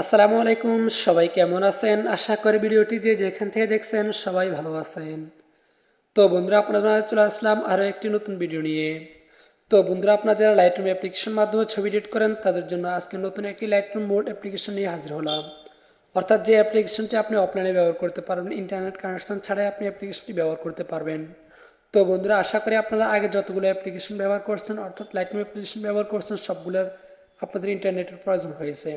আসসালামু আলাইকুম, সবাই কেমন আছেন? আশা করি ভিডিওটি যে যেখান থেকে দেখছেন সবাই ভালো আছেন। তো বন্ধুরা আপনারা চলে আসলাম আরও একটি নতুন ভিডিও নিয়ে। তো বন্ধুরা, আপনারা যারা লাইটরুম অ্যাপ্লিকেশন মাধ্যমে ছবি এডিট করেন, তাদের জন্য আজকে নতুন একটি লাইটরুম মোড অ্যাপ্লিকেশন নিয়ে হাজির হলাম। অর্থাৎ যে অ্যাপ্লিকেশনটি আপনি অফলাইনে ব্যবহার করতে পারবেন ইন্টারনেট কানেকশন ছাড়াই আপনি অ্যাপ্লিকেশনটি ব্যবহার করতে পারবেন। তো বন্ধুরা, আশা করি আপনারা আগে যতগুলো অ্যাপ্লিকেশন ব্যবহার করছেন, অর্থাৎ লাইটরুম অ্যাপ্লিকেশন ব্যবহার করছেন, সবগুলোর আপনাদের ইন্টারনেটের প্রয়োজন হয়েছে।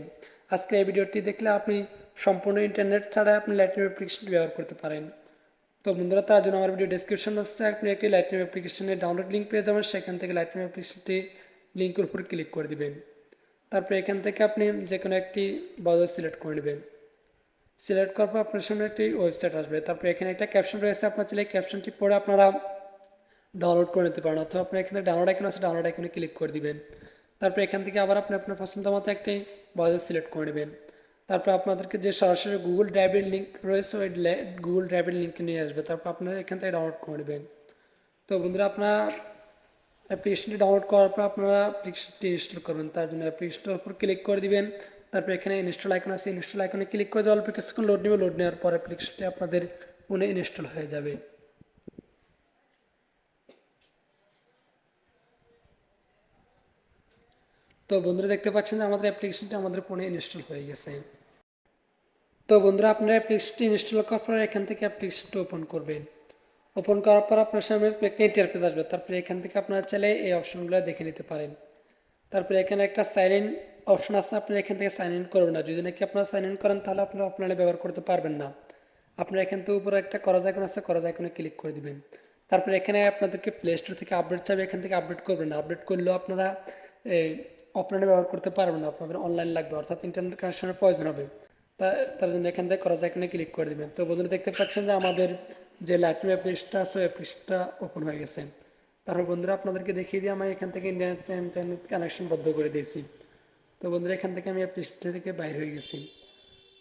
আজকে এই ভিডিওটি দেখলে আপনি সম্পূর্ণ ইন্টারনেট ছাড়া আপনি লাইটরুম অ্যাপ্লিকেশনটি ব্যবহার করতে পারেন। তো বন্ধুরা, তার জন্য আমার ভিডিও ডিসক্রিপশন হচ্ছে আপনি একটি লাইটরুম অ্যাপ্লিকেশনের ডাউনলোড লিঙ্ক পেয়ে যাবেন। সেখান থেকে লাইটরুম অ্যাপ্লিকেশনটি লিঙ্কের উপর ক্লিক করে দিবেন। তারপর এখান থেকে আপনি যে কোনো একটি ব্রাউজার সিলেক্ট করে নেবেন। সিলেক্ট করার পর আপনার সামনে একটি ওয়েবসাইট আসবে। তারপর এখানে একটা ক্যাপশন রয়েছে। আপনার চাইলে ক্যাপশনটি পড়ে আপনারা ডাউনলোড করে নিতে পারেন। অথবা আপনার এখানে ডাউনলোড আইকন আছে ডাউনলোড আইকনে ক্লিক করে দিবেন। তারপর এখান থেকে আবার আপনি আপনার পছন্দ মতো একটি ব্রাউজার সিলেক্ট করে নেবেন। তারপর আপনাদেরকে যে সরাসরি গুগল ড্রাইভের লিঙ্ক রয়েছে, ওই গুগল ড্রাইভের লিঙ্কে নিয়ে আসবে। তারপর আপনারা এখান থেকে ডাউনলোড করে নেবেন। তো বন্ধুরা, আপনার অ্যাপ্লিকেশনটি ডাউনলোড করার পর আপনারা অ্যাপ্লিকেশনটি ইনস্টল করবেন। তার জন্য অ্যাপ্লিকেশনের উপর ক্লিক করে দিবেন। তারপর এখানে ইনস্টল আইকন আছে। ইনস্টল আইকনে ক্লিক করে দেওয়ার অল্প কিছুক্ষণ লোড নেবে লোড নেওয়ার পর অ্যাপ্লিকেশনটি আপনাদের ফোনে ইনস্টল হয়ে যাবে। তো বন্ধুরা দেখতে পাচ্ছেন আমাদের অ্যাপ্লিকেশনটি আমাদের ফোনে ইনস্টল হয়ে গেছে। তো বন্ধুরা আপনারা অ্যাপ্লিকেশনটি ইনস্টল করার পর এখান থেকে অ্যাপ্লিকেশনটি ওপেন করবেন। ওপেন করার পর আপনার সামনে একটা ইন্টারফেস আসবে। তারপরে এখান থেকে আপনারা চাইলে এই অপশনগুলো দেখে নিতে পারেন। তারপরে এখানে একটা সাইন ইন অপশন আছে আপনি এখান থেকে সাইন ইন করবেন না। যদি নাকি আপনারা সাইন ইন করেন, তাহলে আপনারা অফলাইনে ব্যবহার করতে পারবেন না। আপনারা এখান থেকে উপরে একটা করাজ আইকন আছে করাজ আইকনে ক্লিক করে দিবেন। তারপরে এখানে আপনাদেরকে প্লে স্টোর থেকে আপডেট চাবে এখান থেকে আপডেট করবেন আপডেট করলেও আপনারা অফলাইনে ব্যবহার করতে পারবেন না, আপনাদের অনলাইন লাগবে, অর্থাৎ ইন্টারনেট কানেকশনের প্রয়োজন হবে। তা, তার জন্য এখান থেকে করা যায় এখানে ক্লিক করে দিবেন। তো বন্ধুরা, দেখতে পাচ্ছেন যে আমাদের যে লাইটরুম অ্যাপ্লিকেশনটা আছে অ্যাপ্লিকেশনটা ওপেন হয়ে গেছে। তারপর বন্ধুরা, আপনাদেরকে দেখিয়ে দিয়ে আমি এখান থেকে ইন্টারনেট ইন্টারনেট কানেকশন বন্ধ করে দিয়েছি। তো বন্ধুরা, এখান থেকে আমি অ্যাপ্লিকেশনটা থেকে বাইর হয়ে গেছি।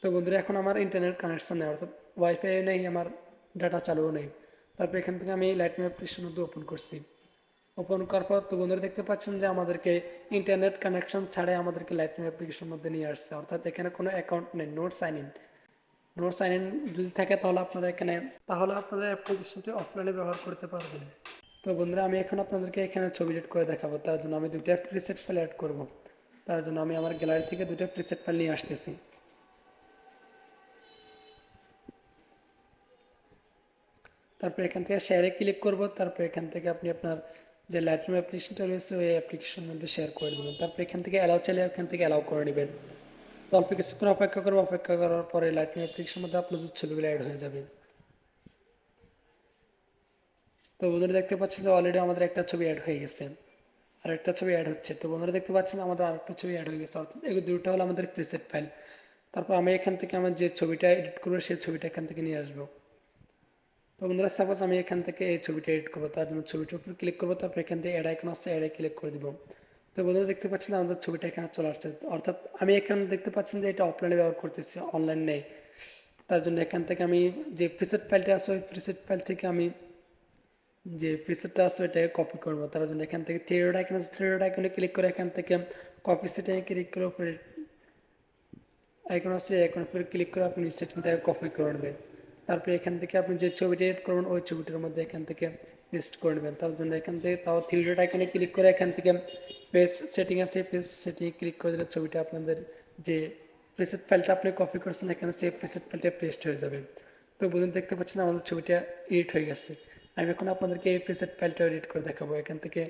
তো বন্ধুরা, এখন আমার ইন্টারনেট কানেকশন নেই, অর্থাৎ ওয়াইফাই নেই, আমার ডাটা চালুও নেই। তারপর এখান থেকে আমি লাইটরুম অ্যাপ্লিকেশন মধ্যে ওপেন করছি। ওপেন করার পর তো বন্ধুরা দেখতে পাচ্ছেন যে আমাদেরকে ইন্টারনেট কানেকশন ছাড়াই আমাদেরকে লাইটরুম অ্যাপ্লিকেশন মধ্যে নিয়ে আসছে। অর্থাৎ এখানে কোনো অ্যাকাউন্ট নেই not sign in not sign in যদি থাকে তাহলে আপনারা এখানে, তাহলে আপনারা অ্যাপ্লিকেশনটি অফলাইনে ব্যবহার করতে পারবেন। তো বন্ধুরা আমি এখন আপনাদেরকে এখানে ছবি এডিট করে দেখাবো। তার জন্য আমি দুইটা প্রিসেট ফাইল অ্যাড করব। তার জন্য আমি আমার গ্যালারি থেকে দুটো প্রিসেট ফাইল নিয়ে আসতেছি। তারপর এখান থেকে শেয়ারে ক্লিক করব। তারপর এখান থেকে আপনি আপনার যে লাইটরুম অ্যাপ্লিকেশনটা রয়েছে, ওই অ্যাপ্লিকেশনের মধ্যে শেয়ার করে দেবেন। তারপর এখান থেকে অ্যালাউ চাইলে এখান থেকে অ্যালাউ করে নেবেন। তো অল্প কিছুক্ষণ অপেক্ষা করব, অপেক্ষা করার পরে লাইটরুম অ্যাপ্লিকেশনের মধ্যে আপনাদের ছবিগুলো অ্যাড হয়ে যাবে। তো বন্ধুরা দেখতে পাচ্ছেন যে অলরেডি আমাদের একটা ছবি অ্যাড হয়ে গেছে। আর একটা ছবি অ্যাড হচ্ছে। তো বন্ধুরা দেখতে পাচ্ছেন আমাদের আরেকটা ছবি অ্যাড হয়ে গেছে। অর্থাৎ এগুলো দুটো হলো আমাদের প্রিসেট ফাইল তারপর আমি এখান থেকে আমার যে ছবিটা এডিট করব, সেই ছবিটা এখান থেকে নিয়ে আসব। তো বন্ধুরা সাপোজ আমি এখান থেকে এই ছবিটা এডিট করব, তার জন্য ছবিটার উপর ক্লিক করব, তারপর এখান থেকে অ্যাড আইকন আসছে অ্যাডে ক্লিক করে দিব। তো বন্ধুরা, দেখতে পাচ্ছেন আমাদের ছবিটা এখানে চলে আসছে। অর্থাৎ আমি এখানে দেখতে পাচ্ছেন যে এটা অফলাইনে ব্যবহার করতেছি অনলাইন নেই। তার জন্য এখান থেকে আমি যে প্রিসেট ফাইলটা আছে, ওই প্রিসেট ফাইল থেকে আমি যে প্রিসেটটা আছে, ওইটাকে কপি করব। তার জন্য এখান থেকে থ্রি রোড আইকন আছে থ্রি রোড আইকনে ক্লিক করে এখান থেকে কপি সেটে ক্লিক করে উপরে আইকন আছে আইকনের উপরে ক্লিক করে আপনি সেটিংটাকে কপি করে নেবেন। তারপরে এখান থেকে আপনি যে ছবিটা এড করবেন ওই ছবিটার মধ্যে এখান থেকে পেস্ট করে নেবেন। তার জন্য এখান থেকে তাও ডট আইকনে ক্লিক করে এখান থেকে পেস্ট সেটিং আছে পেস্ট সেটিংয়ে ক্লিক করে দিলে ছবিটা আপনাদের যে প্রেসেট ফাইলটা আপনি কপি করছেন, এখানে সেই প্রেসেট ফাইলটা পেস্ট হয়ে যাবে। তো বুঝুন, দেখতে পাচ্ছেন আমাদের ছবিটা এডিট হয়ে গেছে। আমি এখন আপনাদেরকে এই প্রিসেট ফাইলটা এডিট করে দেখাবো। এখান থেকে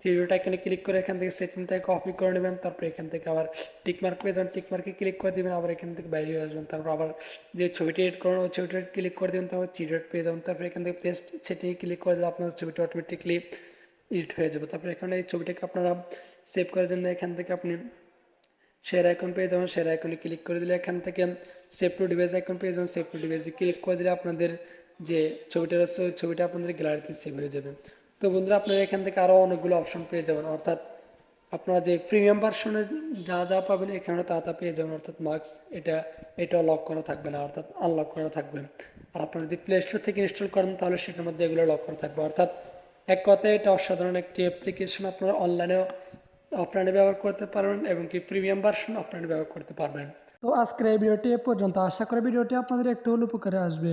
থ্রি আইকনে ক্লিক করে এখান থেকে সেটিংটাকে কপি করে নেবেন, তারপর এখান থেকে আবার টিকমার্ক পেয়ে যাবেন টিকমার্কে ক্লিক করে দেবেন, আবার এখান থেকে বাইরে হয়ে আসবেন তারপর আবার যে ছবিটি এডিট করবেন, ওই ছবিটা ক্লিক করে দেবেন, তারপর থ্রি পেয়ে যাবেন, তারপর এখান থেকে পেস্ট সেটিংয়ে ক্লিক করে দিলে আপনার ছবিটা অটোমেটিকলি এডিট হয়ে যাবে। তারপর এখানে এই ছবিটাকে আপনারা সেভ করার জন্য এখান থেকে আপনি শেয়ার আইকন পেয়ে যাবেন শেয়ার আইকনে ক্লিক করে দিলে এখান থেকে সেভ টু ডিভাইস আইকন পেয়ে যাবেন সেভ টু ডিভাইসে ক্লিক করে দিলে আপনাদের যে ছবিটা আছে ওই ছবিটা আপনাদের গ্যালারিতে সেভ হয়ে যাবে। তো বন্ধুরা, আপনারা এখান থেকে আরও অনেকগুলো অপশন পেয়ে যাবেন। অর্থাৎ আপনারা যে প্রিমিয়াম ভার্সনে যা যা পাবেন এখানে তা তা পেয়ে যাবেন। অর্থাৎ মার্কস এটা এটা লক করা থাকবে না, অর্থাৎ আনলক করা থাকবে আর আপনারা যদি প্লে স্টোর থেকে ইনস্টল করেন, তাহলে সেটার মধ্যে এগুলো লক করা থাকবে। অর্থাৎ এক কথায় এটা অসাধারণ একটি অ্যাপ্লিকেশন আপনারা অনলাইনেও অফলাইনে ব্যবহার করতে পারবেন এবং কি প্রিমিয়াম ভার্সন অফলাইনে ব্যবহার করতে পারবেন। তো আজকের এই ভিডিওটি এ পর্যন্ত। আশা করি ভিডিওটি আপনাদের একটু হলে উপকারে আসবে।